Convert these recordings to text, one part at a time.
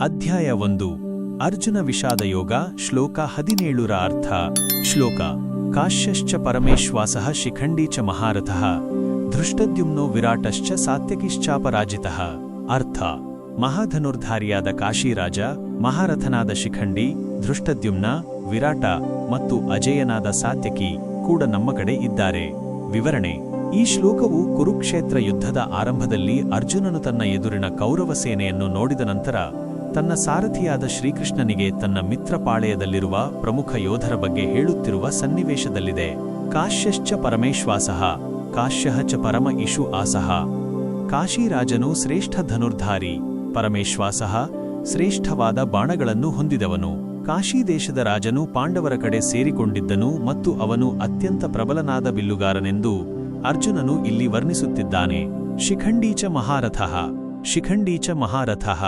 ಅಧ್ಯಾಯ ಒಂದು. ಅರ್ಜುನ ವಿಷಾದ ಯೋಗ, ಶ್ಲೋಕ ಹದಿನೇಳುರ ಅರ್ಥ. ಶ್ಲೋಕ, ಕಾಶ್ಯಶ್ಚ ಪರಮೇಶ್ವಾಸಃ ಶಿಖಂಡಿ ಚ ಮಹಾರಥಃ, ಧೃಷ್ಟದ್ಯುಮ್ನೋ ವಿರಾಟಶ್ಚ ಸಾತ್ಯಕಿಶ್ಚಾಪರಾಜಿತಃ. ಅರ್ಥ, ಮಹಾಧನುರ್ಧಾರಿಯಾದ ಕಾಶಿರಾಜ, ಮಹಾರಥನಾದ ಶಿಖಂಡಿ, ಧೃಷ್ಟದ್ಯುಮ್ನ, ವಿರಾಟ ಮತ್ತು ಅಜೇಯನಾದ ಸಾತ್ಯಕಿ ಕೂಡ ನಮ್ಮ ಕಡೆ ಇದ್ದಾರೆ. ವಿವರಣೆ ಈ ಶ್ಲೋಕವು ಕುರುಕ್ಷೇತ್ರ ಯುದ್ಧದ ಆರಂಭದಲ್ಲಿ ಅರ್ಜುನನು ತನ್ನ ಎದುರಿನ ಕೌರವ ಸೇನೆಯನ್ನು ನೋಡಿದ ನಂತರ ತನ್ನ ಸಾರಥಿಯಾದ ಶ್ರೀಕೃಷ್ಣನಿಗೆ ತನ್ನ ಮಿತ್ರಪಾಳೆಯದಲ್ಲಿರುವ ಪ್ರಮುಖ ಯೋಧರ ಬಗ್ಗೆ ಹೇಳುತ್ತಿರುವ ಸನ್ನಿವೇಶದಲ್ಲಿದೆ. ಕಾಶ್ಯಶ್ಚ ಪರಮೇಶ್ವಾಸಃ, ಕಾಶ್ಯಃ ಚ ಪರಮ ಇಶು ಆಸಃ. ಕಾಶಿರಾಜನು ಶ್ರೇಷ್ಠ ಧನುರ್ಧಾರಿ, ಪರಮೇಶ್ವಾಸಃ ಶ್ರೇಷ್ಠವಾದ ಬಾಣಗಳನ್ನು ಹೊಂದಿದವನು. ಕಾಶಿ ದೇಶದ ರಾಜನು ಪಾಂಡವರ ಕಡೆ ಸೇರಿಕೊಂಡಿದ್ದನು ಮತ್ತು ಅವನು ಅತ್ಯಂತ ಪ್ರಬಲನಾದ ಬಿಲ್ಲುಗಾರನೆಂದು ಅರ್ಜುನನು ಇಲ್ಲಿ ವರ್ಣಿಸುತ್ತಿದ್ದಾನೆ, ಶಿಖಂಡೀಚ ಮಹಾರಥಃ ಶಿಖಂಡೀಚ ಮಹಾರಥಃ.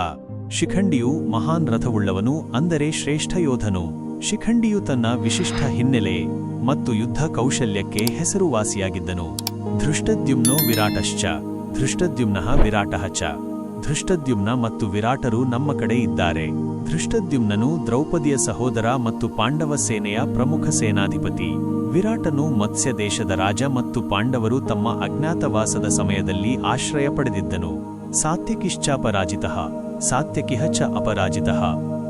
ಶಿಖಂಡಿಯು ಮಹಾನ್ ರಥವುಳ್ಳವನು, ಅಂದರೆ ಶ್ರೇಷ್ಠ ಯೋಧನು. ಶಿಖಂಡಿಯು ತನ್ನ ವಿಶಿಷ್ಟ ಹಿನ್ನೆಲೆ ಮತ್ತು ಯುದ್ಧ ಕೌಶಲ್ಯಕ್ಕೆ ಹೆಸರುವಾಸಿಯಾಗಿದ್ದನು. ಧೃಷ್ಟದ್ಯುಮ್ನೋ ವಿರಾಟಶ್ಚ, ಧೃಷ್ಟದ್ಯುಮ್ನಃ ವಿರಾಟಃ ಚ. ಧೃಷ್ಟದ್ಯುಮ್ನ ಮತ್ತು ವಿರಾಟರು ನಮ್ಮ ಕಡೆ ಇದ್ದಾರೆ. ಧೃಷ್ಟದ್ಯುಮ್ನನು ದ್ರೌಪದಿಯ ಸಹೋದರ ಮತ್ತು ಪಾಂಡವ ಸೇನೆಯ ಪ್ರಮುಖ ಸೇನಾಧಿಪತಿ. ವಿರಾಟನು ಮತ್ಸ್ಯ ದೇಶದ ರಾಜ ಮತ್ತು ಪಾಂಡವರು ತಮ್ಮ ಅಜ್ಞಾತವಾಸದ ಸಮಯದಲ್ಲಿ ಆಶ್ರಯ ಪಡೆದಿದ್ದನು. ಸಾತ್ಯಕಿಶ್ಚಾಪರಾಜಿತಃ, ಸಾತ್ಯಕಿಹ ಚ ಅಪರಾಜಿತಃ.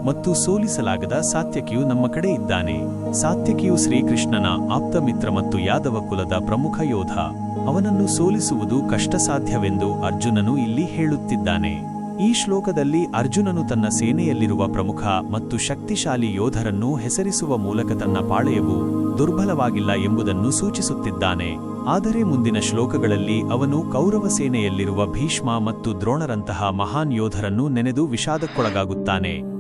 ಮತ್ತು ಸೋಲಿಸಲಾಗದ ಸಾತ್ಯಕಿಯು ನಮ್ಮ ಕಡೆ ಇದ್ದಾನೆ. ಸಾತ್ಯಕಿಯು ಶ್ರೀಕೃಷ್ಣನ ಆಪ್ತ ಮಿತ್ರ ಮತ್ತು ಯಾದವ ಕುಲದ ಪ್ರಮುಖ ಯೋಧ. ಅವನನ್ನು ಸೋಲಿಸುವುದು ಕಷ್ಟಸಾಧ್ಯವೆಂದು ಅರ್ಜುನನು ಇಲ್ಲಿ ಹೇಳುತ್ತಿದ್ದಾನೆ. ಈ ಶ್ಲೋಕದಲ್ಲಿ ಅರ್ಜುನನು ತನ್ನ ಸೇನೆಯಲ್ಲಿರುವ ಪ್ರಮುಖ ಮತ್ತು ಶಕ್ತಿಶಾಲಿ ಯೋಧರನ್ನು ಹೆಸರಿಸುವ ಮೂಲಕ ತನ್ನ ಪಾಳೆಯವು ದುರ್ಬಲವಾಗಿಲ್ಲ ಎಂಬುದನ್ನು ಸೂಚಿಸುತ್ತಿದ್ದಾನೆ. ಆದರೆ ಮುಂದಿನ ಶ್ಲೋಕಗಳಲ್ಲಿ ಅವನು ಕೌರವ ಸೇನೆಯಲ್ಲಿರುವ ಭೀಷ್ಮ ಮತ್ತು ದ್ರೋಣರಂತಹ ಮಹಾನ್ ಯೋಧರನ್ನು ನೆನೆದು ವಿಷಾದಕ್ಕೊಳಗಾಗುತ್ತಾನೆ.